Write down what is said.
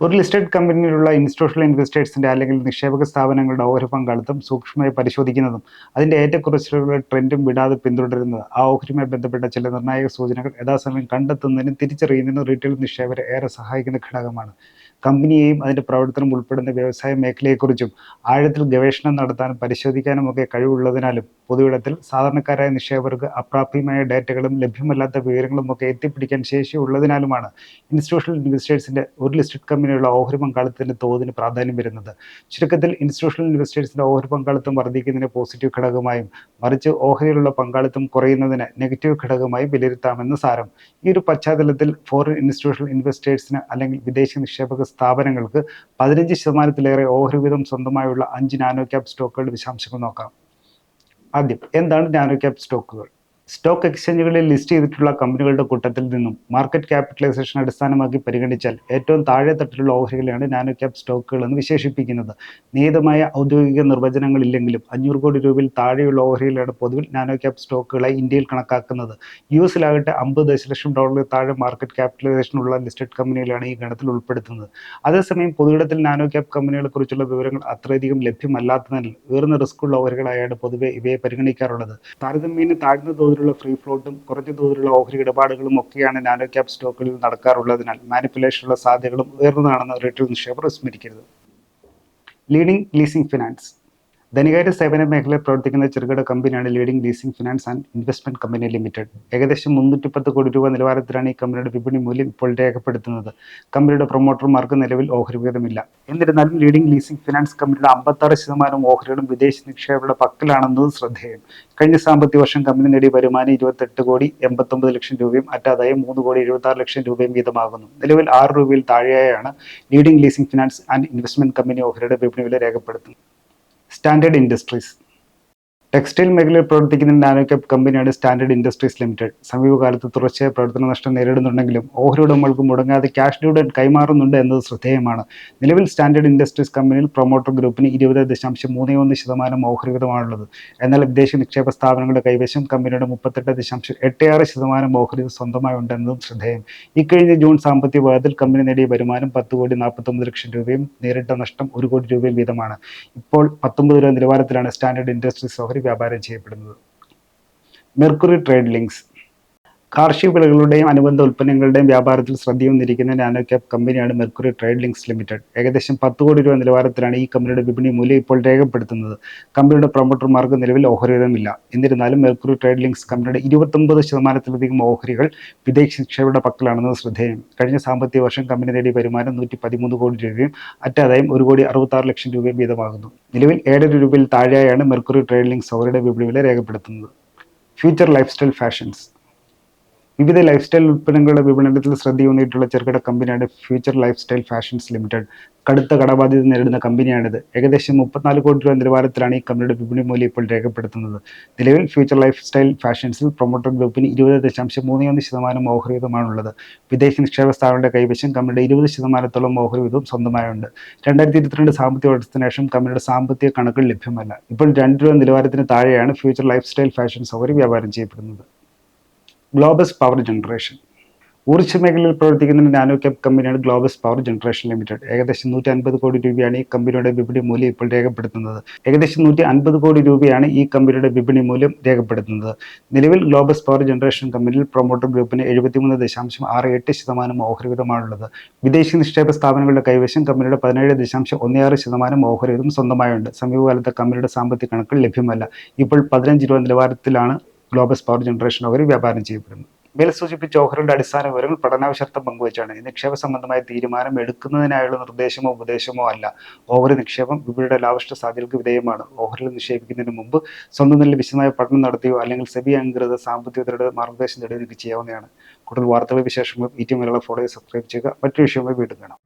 ഒരു listed കമ്പനിയിലുള്ള institutional ഇൻവെസ്റ്റേഴ്സിന്റെ അല്ലെങ്കിൽ നിക്ഷേപക സ്ഥാപനങ്ങളുടെ ഓഹരി പങ്കാളിത്തം സൂക്ഷ്മമായി പരിശോധിക്കുന്നതും അതിന്റെ ഏറ്റക്കുറച്ചിലുള്ള ട്രെൻഡും വിടാതെ പിന്തുടരുന്നത്. ആ ഓഹരിയുമായി ബന്ധപ്പെട്ട ചില നിർണായക സൂചനകൾ യഥാസമയം കണ്ടെത്തുന്നതിനും തിരിച്ചറിയുന്നതിനും റീറ്റെയിൽ നിക്ഷേപകരെ ഏറെ സഹായിക്കുന്ന ഘടകമാണ്. കമ്പനിയെയും അതിന്റെ പ്രവർത്തനം ഉൾപ്പെടുന്ന വ്യവസായ മേഖലയെക്കുറിച്ചും ആഴത്തിൽ ഗവേഷണം നടത്താനും പരിശോധിക്കാനും ഒക്കെ കഴിവുള്ളതിനാലും പൊതുവിടത്തിൽ സാധാരണക്കാരായ നിക്ഷേപകർക്ക് അപ്രാപ്യമായ ഡേറ്റകളും ലഭ്യമല്ലാത്ത വിവരങ്ങളും ഒക്കെ എത്തിപ്പിടിക്കാൻ ശേഷിയുള്ളതിനാലുമാണ് ഇൻസ്റ്റിറ്റ്യൂഷണൽ ഇൻവെസ്റ്റേഴ്സിന്റെ ഒരു ലിസ്റ്റഡ് കമ്പനിയുള്ള ഓഹരി പങ്കാളിത്തത്തിന്റെ തോതിന് പ്രാധാന്യം വരുന്നത്. ചുരുക്കത്തിൽ ഇൻസ്റ്റിറ്റ്യൂഷണൽ ഇൻവെസ്റ്റേഴ്സിന്റെ ഓഹരി പങ്കാളിത്തം വർദ്ധിക്കുന്നതിന് പോസിറ്റീവ് ഘടകമായും മറിച്ച് ഓഹരിയിലുള്ള പങ്കാളിത്തം കുറയുന്നതിന് നെഗറ്റീവ് ഘടകമായും വിലയിരുത്താമെന്ന് സാരം. ഈ ഒരു പശ്ചാത്തലത്തിൽ ഫോറിൻ ഇൻസ്റ്റിറ്റ്യൂഷണൽ ഇൻവെസ്റ്റേഴ്സിന് അല്ലെങ്കിൽ വിദേശ നിക്ഷേപക സ്ഥാപനങ്ങൾക്ക് പതിനഞ്ച് ശതമാനത്തിലേറെ ഓഹരി വീതം സ്വന്തമായുള്ള അഞ്ച് നാനോ ക്യാപ് സ്റ്റോക്കുകളുടെ വിശദാംശങ്ങൾ നോക്കാം. ആദ്യം എന്താണ് നാനോ ക്യാപ് സ്റ്റോക്കുകൾ? സ്റ്റോക്ക് എക്സ്ചേഞ്ചുകളിൽ ലിസ്റ്റ് ചെയ്തിട്ടുള്ള കമ്പനികളുടെ കൂട്ടത്തിൽ നിന്നും മാർക്കറ്റ് ക്യാപിറ്റലൈസേഷൻ അടിസ്ഥാനമാക്കി പരിഗണിച്ചാൽ ഏറ്റവും താഴെ തട്ടിലുള്ള ഓഹരികളെയാണ് നാനോ ക്യാപ് സ്റ്റോക്കുകൾ എന്ന് വിശേഷിപ്പിക്കുന്നത്. നിയതമായ ഔദ്യോഗിക നിർവചനങ്ങളില്ലെങ്കിലും അഞ്ഞൂറ് കോടി രൂപയിൽ താഴെയുള്ള ഓഹരികളാണ് പൊതുവിൽ നാനോ ക്യാപ് സ്റ്റോക്കുകളെ ഇന്ത്യയിൽ കണക്കാക്കുന്നത്. യു എസിലാകട്ടെ അമ്പത് ദശലക്ഷം ഡോളറിൽ താഴെ മാർക്കറ്റ് ക്യാപിറ്റലൈസേഷൻ ഉള്ള ലിസ്റ്റഡ് കമ്പനികളാണ് ഈ ഗണത്തിൽ ഉൾപ്പെടുത്തുന്നത്. അതേസമയം പൊതുവിടത്തിൽ നാനോ ക്യാപ് കമ്പനികളെ കുറിച്ചുള്ള വിവരങ്ങൾ അത്രയധികം ലഭ്യമല്ലാത്തതിനാൽ ഉയർന്ന റിസ്ക്കുള്ള ഓഹരികളായാണ് പൊതുവെ ഇവയെ പരിഗണിക്കാറുള്ളത്. താരതമ്യേന താഴ്ന്ന തോതിലുള്ള ഫ്രീ ഫ്ലോട്ടും കുറഞ്ഞ തോതിലുള്ള ഓഹരി ഇടപാടുകളും ഒക്കെയാണ് നാനോ ക്യാപ് സ്റ്റോക്കുകളിൽ നടക്കാറുള്ളതിനാൽ മാനിപ്പുലേഷനുള്ള സാധ്യതകളും ഉയർന്നതാണെന്ന് റീറ്റെയിൽ നിക്ഷേപർ വിസ്മരിക്കരുത്. ലീഡിംഗ് ലീസിംഗ് ഫിനാൻസ് ധനികാര്യ സേവന മേഖലയിൽ പ്രവർത്തിക്കുന്ന ചെറുകിട കമ്പനിയാണ് leading leasing finance and investment company limited ഏകദേശം മുന്നൂറ്റി പത്ത് കോടി രൂപ നിലവാരത്തിലാണ് ഈ കമ്പനിയുടെ വിപണി മൂല്യം ഇപ്പോൾ രേഖപ്പെടുത്തുന്നത്. കമ്പനിയുടെ പ്രൊമോട്ടർമാർക്ക് നിലവിൽ ഓഹരി വിഹിതമില്ല എന്നിരുന്നാലും ലീഡിംഗ് ലീസിംഗ് ഫിനാൻസ് കമ്പനിയുടെ അമ്പത്താറ് ശതമാനം ഓഹരികളും വിദേശ നിക്ഷേപകരുടെ പക്കലാണെന്നത് ശ്രദ്ധേയം. കഴിഞ്ഞ സാമ്പത്തിക വർഷം കമ്പനി നേടിയ വരുമാനം ഇരുപത്തെട്ട് കോടി എൺപത്തൊമ്പത് ലക്ഷം രൂപയും അറ്റാദായം മൂന്ന് കോടി എഴുപത്തി ആറ് ലക്ഷം രൂപയും വീതമാകുന്നു. നിലവിൽ ആറ് രൂപയിൽ താഴെയായാണ് leading leasing finance and investment company ഓഹരിയുടെ വിപണി വില രേഖപ്പെടുത്തുന്നത്. സ്റ്റാൻഡേർഡ് ഇൻഡസ്ട്രീസ് ടെക്സ്റ്റൈൽ മേഖലയിൽ പ്രവർത്തിക്കുന്ന നാനോ ക്യാപ് കമ്പനിയാണ് സ്റ്റാൻഡേർഡ് ഇൻഡസ്ട്രീസ് ലിമിറ്റഡ്. സമീപകാലത്ത് തുടർച്ചയായ പ്രവർത്തന നഷ്ടം നേരിടുന്നുണ്ടെങ്കിലും ഓഹരി ഉടമകൾക്ക് മുടങ്ങാതെ ക്യാഷ് ഡിവിഡൻ കൈമാറുന്നുണ്ട് എന്നത് ശ്രദ്ധേയമാണ്. നിലവിൽ സ്റ്റാൻഡേർഡ് ഇൻഡസ്ട്രീസ് കമ്പനിയിൽ പ്രൊമോട്ടർ ഗ്രൂപ്പിന് ഇരുപത് ദശാംശം മൂന്ന് ഒന്ന് ശതമാനം ഓഹരി വിധമാണുള്ളത് എന്നാൽ വിദേശ നിക്ഷേപ സ്ഥാപനങ്ങളുടെ കൈവശം കമ്പനിയുടെ മുപ്പത്തെട്ട് ദശാംശം എട്ട് ആറ് ശതമാനം ഓഹരി സ്വന്തമായി ഉണ്ടെന്നതും ശ്രദ്ധേയം. ഇക്കഴിഞ്ഞ ജൂൺ സാമ്പത്തിക വർഷത്തിൽ കമ്പനി നേടിയ വരുമാനം പത്ത് കോടി നാൽപ്പത്തൊമ്പത് ലക്ഷം രൂപയും നേരിട്ട നഷ്ടം ഒരു കോടി രൂപയും വീതമാണ്. ഇപ്പോൾ പത്തൊമ്പത് രൂപ നിലവാരത്തിലാണ് സ്റ്റാൻഡേർഡ് ഇൻഡസ്ട്രീസ് ഓഹരി വ്യാപാരം ചെയ്യപ്പെടുന്നത്. മെർക്കുറി ട്രേഡ് ലിങ്ക്സ് കാർഷിക വിളകളുടെയും അനുബന്ധ ഉൽപ്പന്നങ്ങളുടെയും വ്യാപാരത്തിൽ ശ്രദ്ധയൊന്നിരിക്കുന്ന നാനോ ക്യാപ് കമ്പനിയാണ് മെർക്കുറി ട്രേഡ് ലിങ്ക്സ് ലിമിറ്റഡ്. ഏകദേശം പത്ത് കോടി രൂപ നിലവാരത്തിലാണ് ഈ കമ്പനിയുടെ വിപണി മൂല്യം ഇപ്പോൾ രേഖപ്പെടുത്തുന്നത്. കമ്പനിയുടെ പ്രൊമോട്ടർമാർക്ക് നിലവിൽ ഓഹരിതമില്ല എന്നിരുന്നാലും മെർക്കുറി ട്രേഡ് ലിങ്ക്സ് കമ്പനിയുടെ ഇരുപത്തൊമ്പത് ശതമാനത്തിലധികം ഓഹരികൾ വിദേശ നിക്ഷേപയുടെ പക്കലാണെന്നത് ശ്രദ്ധേയം. കഴിഞ്ഞ സാമ്പത്തിക വർഷം കമ്പനി നേടിയ വരുമാനം നൂറ്റി പതിമൂന്ന് കോടി രൂപയും അറ്റാദായം ഒരു കോടി അറുപത്താറ് ലക്ഷം രൂപയും വീതമാകുന്നു. നിലവിൽ ഏഴര രൂപയിൽ താഴെയാണ് മെർക്കുറി ട്രേഡ് ലിങ്ക്സ് ഓഹരിയുടെ വിപണി വില രേഖപ്പെടുത്തുന്നത്. Future lifestyle fashions. വിവിധ ലൈഫ് സ്റ്റൈൽ ഉൽപ്പന്നങ്ങളുടെ വിപണനത്തിൽ ശ്രദ്ധയൂന്നിയിട്ടുള്ള ചെറുകിട കമ്പനിയാണ് future lifestyle fashions limited കടുത്ത കടബാധ്യത നേരിടുന്ന കമ്പനിയാണിത്. ഏകദേശം മുപ്പത്തിനാല് കോടി രൂപ നിലവാരത്തിലാണ് ഈ കമ്പനിയുടെ വിപണി മൂല്യം ഇപ്പോൾ രേഖപ്പെടുത്തുന്നത്. നിലവിൽ ഫ്യൂച്ചർ ലൈഫ് സ്റ്റൈൽ ഫാഷൻസിൽ പ്രൊമോട്ടർ ഗ്രൂപ്പിന് ഇരുപത് ദശാംശം മൂന്ന് ഒന്ന് ശതമാനം ഓഹരിയുതമാണുള്ളത് വിദേശ നിക്ഷേപ സ്ഥാപനങ്ങളുടെ കൈവശം കമ്പനിയുടെ ഇരുപത് ശതമാനത്തോളം ഓഹരിയുതവും സ്വന്തമായുണ്ട്. രണ്ടായിരത്തി ഇരുപത്തിരണ്ട് സാമ്പത്തിക വർഷത്തിന് ശേഷം കമ്പനിയുടെ സാമ്പത്തിക കണക്കുകൾ ലഭ്യമല്ല. ഇപ്പോൾ രണ്ട് രൂപ നിലവാരത്തിന് താഴെയാണ് ഫ്യൂച്ചർ ലൈഫ് സ്റ്റൈൽ ഫാഷൻസ് ഓഹരി വ്യാപാരം ചെയ്യപ്പെടുന്നത്. ഗ്ലോബസ് പവർ ജനറേഷൻ ഊർജ മേഖലയിൽ പ്രവർത്തിക്കുന്ന നാനോ ക്യാപ് കമ്പനിയാണ് ഗ്ലോബസ് പവർ ജനറേഷൻ ലിമിറ്റഡ് ഏകദേശം നൂറ്റി അൻപത് കോടി രൂപയാണ് ഈ കമ്പനിയുടെ വിപണി മൂല്യം ഇപ്പോൾ രേഖപ്പെടുത്തുന്നത്. ഏകദേശം നൂറ്റി അൻപത് കോടി രൂപയാണ് ഈ കമ്പനിയുടെ വിപണി മൂല്യം രേഖപ്പെടുത്തുന്നത്. നിലവിൽ ഗ്ലോബസ് പവർ ജനറേഷൻ കമ്പനിയിൽ പ്രൊമോട്ടർ ഗ്രൂപ്പിന് എഴുപത്തിമൂന്ന് ദശാംശം ആറ് എട്ട് ശതമാനം ഓഹരിവിധമാണുള്ളത് വിദേശ നിക്ഷേപ സ്ഥാപനങ്ങളുടെ കൈവശം കമ്പനിയുടെ പതിനേഴ് ദശാംശം ഒന്നേ ആറ് ശതമാനം ഓഹരിവിധം സ്വന്തമായുണ്ട്. സമീപകാലത്തെ കമ്പനിയുടെ സാമ്പത്തിക കണക്കുകൾ ലഭ്യമല്ല. ഇപ്പോൾ പതിനഞ്ച് രൂപ നിലവാരത്തിലാണ് ഗ്ലോബസ് പവർ ജനറേഷൻ ഓഹരി വ്യാപാരം ചെയ്യപ്പെടുന്നു. മേൽ സൂചിപ്പിച്ച ഓഹരിയുടെ അടിസ്ഥാന വിവരങ്ങൾ പഠനാവശ്യർത്ഥം പങ്കുവച്ചാണ്. നിക്ഷേപ സംബന്ധമായ തീരുമാനം എടുക്കുന്നതിനായുള്ള നിർദ്ദേശമോ ഉപദേശമോ അല്ല. ഓഹരി നിക്ഷേപം വിപണിയുടെ ലാഭഷ്ട സാധ്യതകൾക്ക് വിധേയമാണ്. ഓഹരിൽ നിക്ഷേപിക്കുന്നതിന് മുമ്പ് സ്വന്തം നില വിശദമായ പഠനം നടത്തിയോ അല്ലെങ്കിൽ സെബി അംഗീകൃത സാമ്പത്തിക വിദഗ്ധരുടെ മാർഗനിർദ്ദേശം തേടി നിങ്ങൾക്ക് ചെയ്യാവുന്നതാണ്. കൂടുതൽ വാർത്തകളും വിശേഷങ്ങളും ഈ ടി മലയാളം ഫോളോ സബ്സ്ക്രൈബ് ചെയ്യുക. മറ്റു വിഷയവുമായി വീണ്ടും കാണാം.